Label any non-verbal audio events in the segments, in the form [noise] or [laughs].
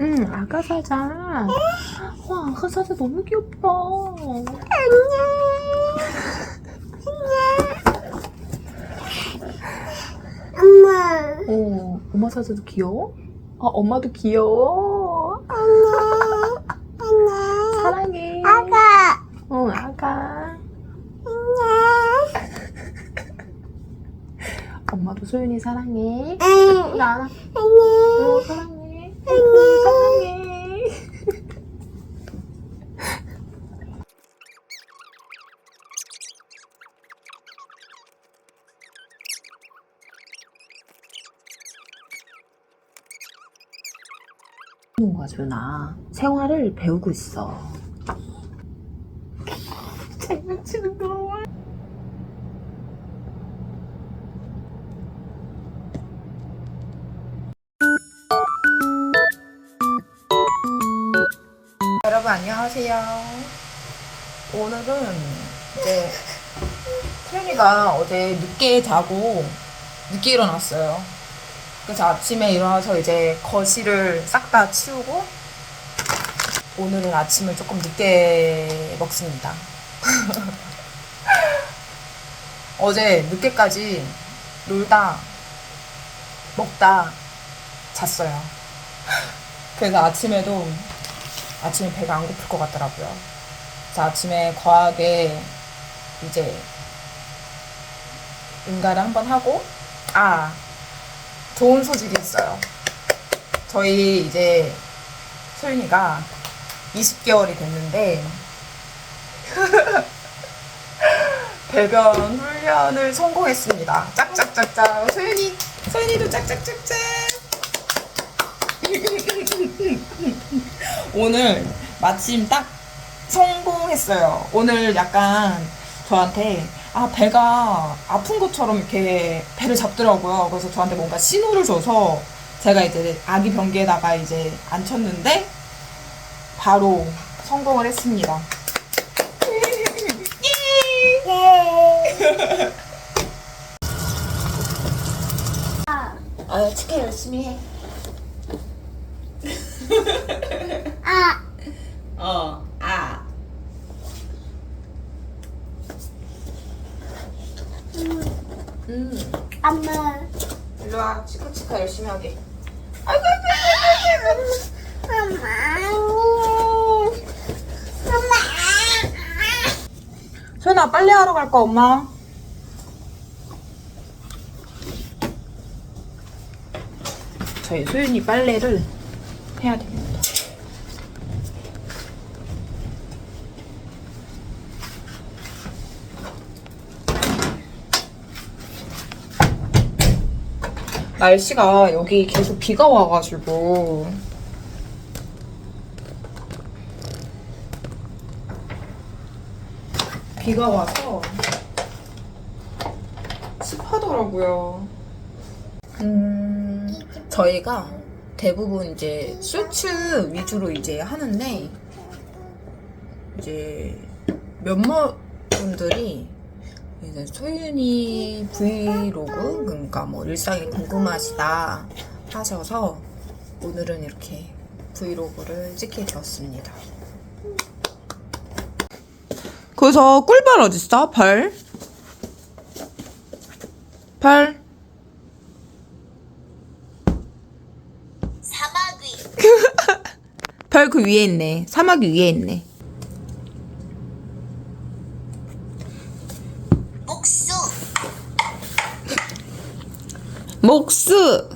응. 아가 사자. 와, 아가 사자 너무 귀엽다. 안녕. 안녕. 엄마. 어, 엄마 사자도 귀여워? 아, 엄마도 귀여워. 안녕. 안녕. 사랑해. 아가. 어, 아가. 안녕. 엄마도 소윤이 사랑해. 응. 안녕. 어, 사랑해. 안녕. 사랑해. 뭔가 준아 생활을 배우고 있어. 장난치는 거. 여러분 안녕하세요. 오늘은 이제 태윤이가 어제 늦게 자고 늦게 일어났어요. 그래서 아침에 일어나서 이제 거실을 싹 다 치우고 오늘은 아침을 조금 늦게 먹습니다. [laughs] 어제 늦게까지 놀다 먹다 잤어요. [laughs] 그래서 아침에도 아침에 배가 안 고플 것 같더라고요. 그래서 아침에 과하게 이제 응가를 한번 하고 아 좋은 소식이 있어요. 저희 이제 소윤이가 20개월이 됐는데 [laughs] 배변 훈련을 성공했습니다. 짝짝짝짝 소윤이 소윤이도 짝짝짝짝 [laughs] 오늘 마침 딱 성공했어요. 오늘 약간 저한테 아 배가 아픈 것처럼 이렇게 배를 잡더라고요. 그래서 저한테 뭔가 신호를 줘서 제가 이제 아기 변기에다가 이제 앉혔는데 바로 성공을 했습니다. 예. 아 치킨 열심히 해. 아. 어, 음, 엄마. 일로 와. 치카치카 열심히 하게. 엄마. 엄마. 소연아, 빨리 하러 갈까, 엄마? 저희 소연이 빨래를 해야 됩니다. 날씨가 여기 계속 비가 와가지고 비가 와서 습하더라고요. 음, 저희가 대부분 이제 쇼츠 위주로 이제 하는데 이제 몇몇 분들이 이제 소윤이 브이로그 그러니까 뭐 일상이 궁금하시다 하셔서 오늘은 이렇게 브이로그를 찍게 되었습니다. 거기서 꿀벌 어딨어? 벌? 벌? 사마귀. [laughs] 벌그 위에 있네. 사막 위에 있네. 목수.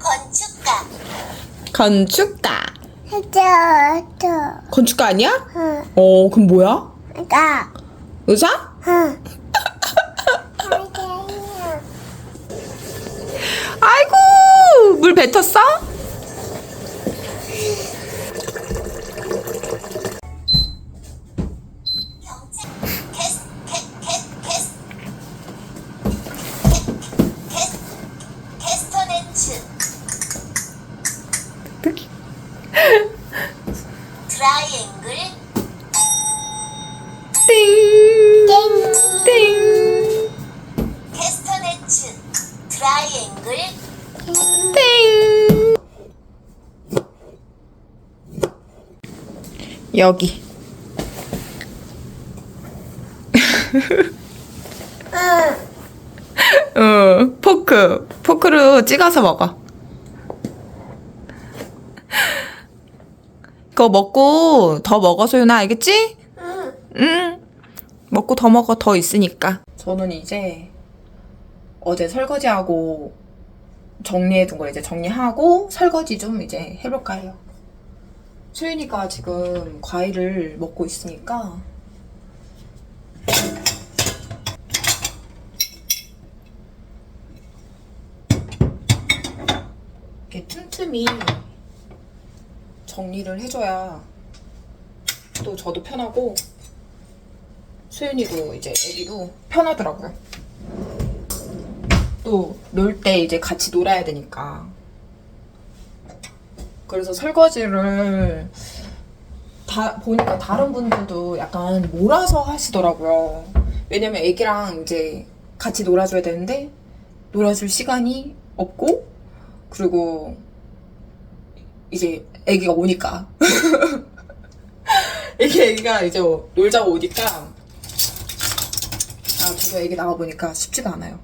건축가. 건축가. 저, 저. 건축가 아니야? 응. 어, 그럼 뭐야? 나. 의사? 응. [laughs] 아이고, 물 뱉었어? 여기. 어, 포크. 포크로 찍어서 먹어. 그거 먹고 더 먹어, 소윤아. 알겠지? 응. 먹고 더 먹어. 더 있으니까. 저는 이제 어제 설거지하고 정리해둔 걸 이제 정리하고 설거지 좀 이제 해볼까 해요. 수윤이가 지금 과일을 먹고 있으니까 이렇게 틈틈이 정리를 해줘야 또 저도 편하고 수윤이도 이제 애기도 편하더라고요. 또 놀 때 이제 같이 놀아야 되니까. 그래서 설거지를 다 보니까 다른 분들도 약간 몰아서 하시더라고요. 왜냐면 애기랑 이제 같이 놀아줘야 되는데 놀아줄 시간이 없고 그리고 이제 애기가 오니까 [laughs] 애기 애기가 이제 놀자고 오니까 아 저도 애기 나와 보니까 쉽지가 않아요.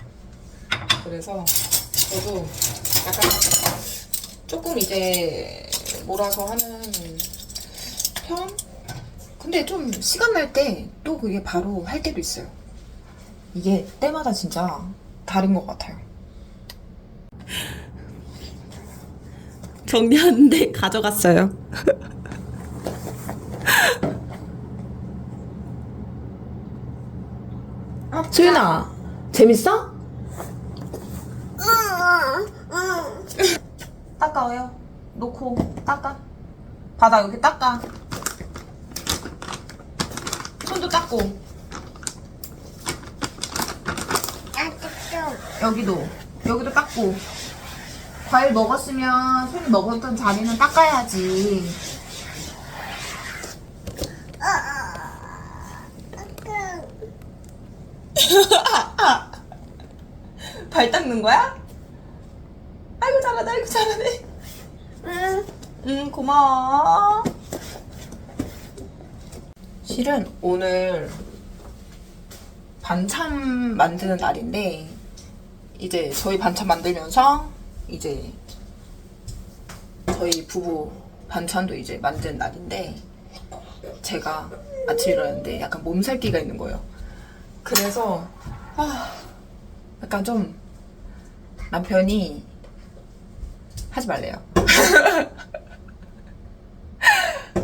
[laughs] 그래서 저도 약간 조금 이제 몰아서 하는 편? 근데 좀 시간 날 때 또 그게 바로 할 때도 있어요. 이게 때마다 진짜 다른 것 같아요. 정리하는데 가져갔어요. [laughs] 수윤아, 재밌어? 닦아요. 놓고 닦아. 바다 여기 닦아. 손도 닦고 여기도 여기도 닦고. 과일 먹었으면 손이 먹었던 자리는 닦아야지. [laughs] 발 닦는 거야? 아이고 잘하네, 아이고 잘하네. 응, 고마워. 실은 오늘 반찬 만드는 날인데 이제 저희 반찬 만들면서 이제 저희 부부 반찬도 이제 만드는 날인데 제가 아침에 일어났는데 약간 몸살기가 있는 거예요. 그래서 아, 약간 좀 남편이 하지 말래요. [laughs]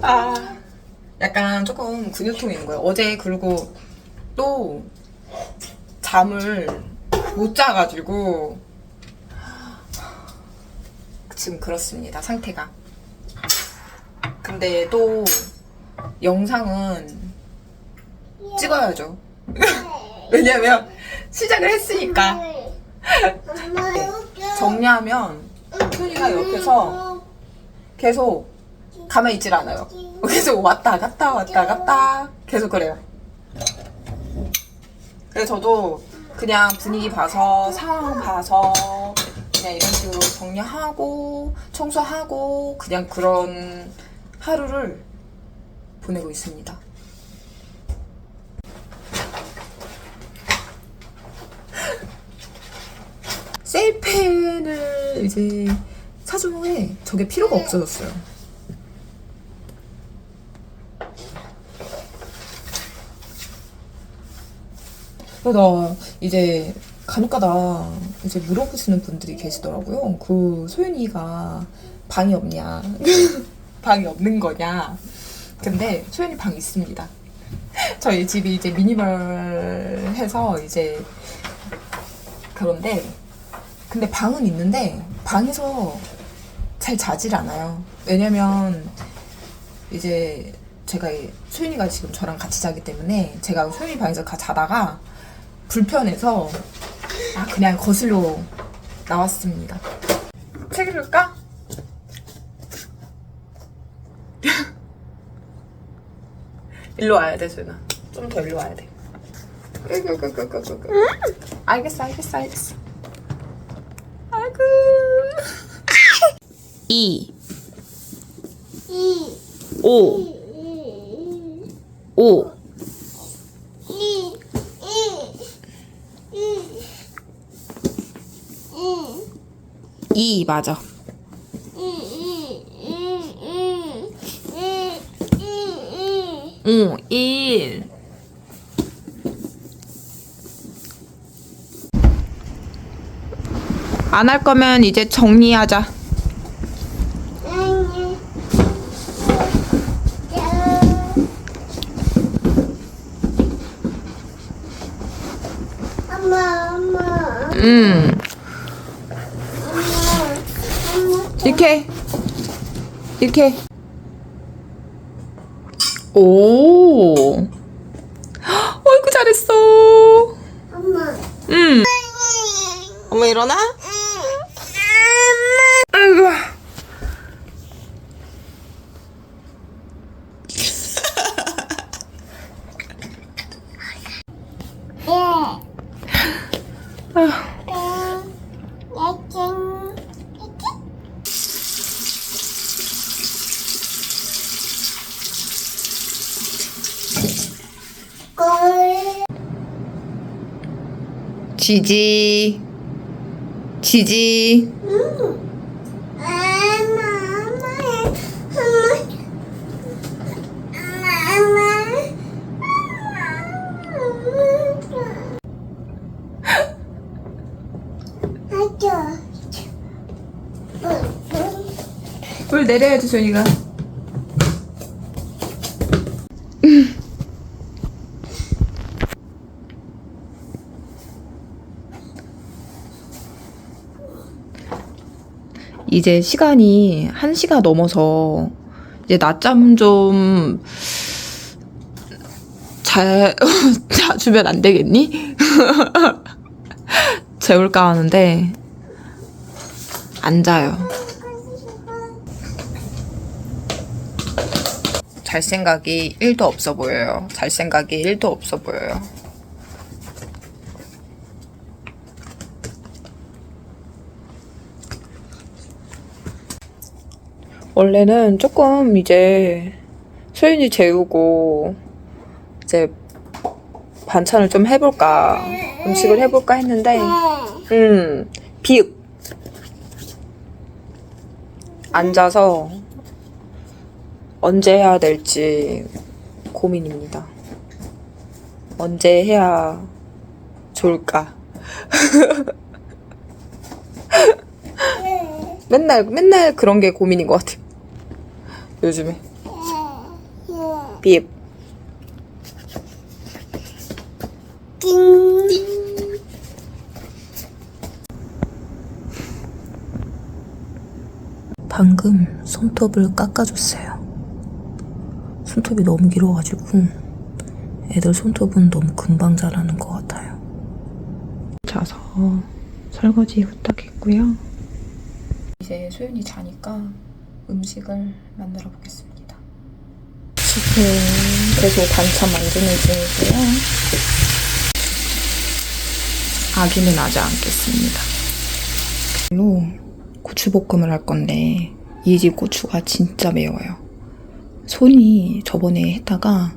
아, 약간 조금 근육통이 있는 거예요. 어제 그리고 또 잠을 못 자가지고 지금 그렇습니다. 상태가. 근데 또 영상은 찍어야죠. [laughs] 왜냐면 시작을 했으니까 정리하면 소리가 옆에서 계속 가만히 있질 않아요. [laughs] 계속 왔다 갔다 왔다 갔다 계속 그래요. 그래서 저도 그냥 분위기 봐서 상황 봐서 그냥 이런 식으로 정리하고 청소하고 그냥 그런 하루를 보내고 있습니다. [laughs] 셀펜을 이제 사준 후에 저게 필요가 없어졌어요. 그러다 이제 간혹가다 이제 물어보시는 분들이 계시더라고요. 그 소연이가 방이 없냐, [laughs] 방이 없는 거냐. 근데 소연이 방 있습니다. [laughs] 저희 집이 이제 미니멀해서 이제 그런데 근데 방은 있는데 방에서 잘 자질 않아요. 왜냐면 이제 제가 소윤이가 지금 저랑 같이 자기 때문에 제가 소윤이 방에서 가 자다가 불편해서 아, 그냥 거슬러 나왔습니다. 책 읽을까? [laughs] 일로 와야 돼, 소연아. 좀 더 일로 와야 돼. 알겠어, 알겠어, 알겠어. 아이고. 2 5 5 이 맞아. 응, 일. 안 할 거면 이제 정리하자. 엄마, 엄마, 응. 엄마. 이렇게. 이렇게. 오. 어이구, 잘했어. 엄마. 응. 엄마 일어나? 아이고. 지지. 지지. 물 내려야지, 소연이가. 이제 시간이 1시가 넘어서 이제 낮잠 좀 잘, [laughs] 자주면 안 되겠니? [laughs] 재울까 하는데 안 자요. 잘 생각이 1도 없어 보여요. 잘 생각이 1도 없어 보여요. 원래는 조금 이제 소윤이 재우고 이제 반찬을 좀 해볼까 음식을 해볼까 했는데 음 비읍 앉아서 언제 해야 될지 고민입니다. 언제 해야 좋을까? [laughs] 맨날 맨날 그런 게 고민인 것 같아요. 요즘에 비읍 방금 손톱을 깎아줬어요. 손톱이 너무 길어가지고 애들 손톱은 너무 금방 자라는 것 같아요. 자서 설거지 후딱 했고요. 이제 소윤이 자니까 음식을 만들어 보겠습니다. 지금 계속 반찬 만드는 중이고요. 아기는 하지 않겠습니다. 로 고추볶음을 할 건데 이 집 고추가 진짜 매워요. 손이 저번에 했다가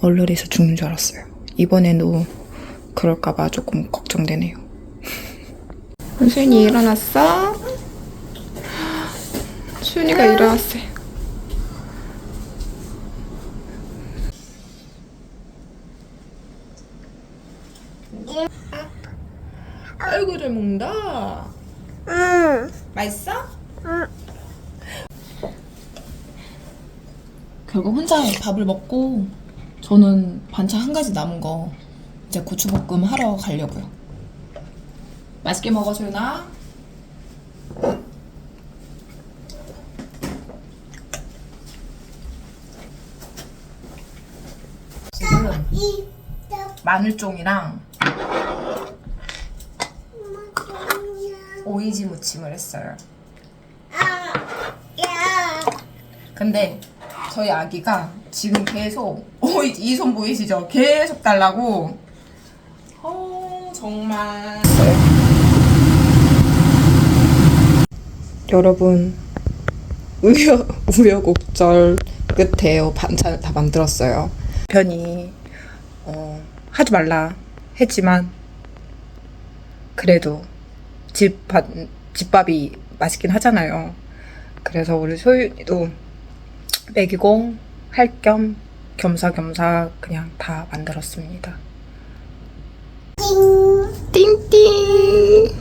얼얼해서 죽는 줄 알았어요. 이번에도 그럴까봐 조금 걱정되네요. [laughs] 수윤이 일어났어? 수윤이가 일어났어요. 아이고 잘 먹는다. 맛있어? 결국 혼자 밥을 먹고 저는 반찬 한 가지 남은 거 이제 고추볶음 하러 가려고요. 맛있게 먹어, 소윤아. 마늘종이랑 오이지 무침을 했어요. 근데 저희 아기가 지금 계속 어, 이손 보이시죠? 계속 달라고. 어 정말. 여러분 우여 우여곡절 끝에 반찬을 다 만들었어요. 편이 어, 하지 말라 했지만 그래도 집밥 집밥이 맛있긴 하잖아요. 그래서 우리 소윤이도 먹이고 할 겸 겸사겸사 그냥 다 만들었습니다. 띵띵.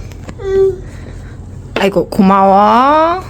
아이고 고마워.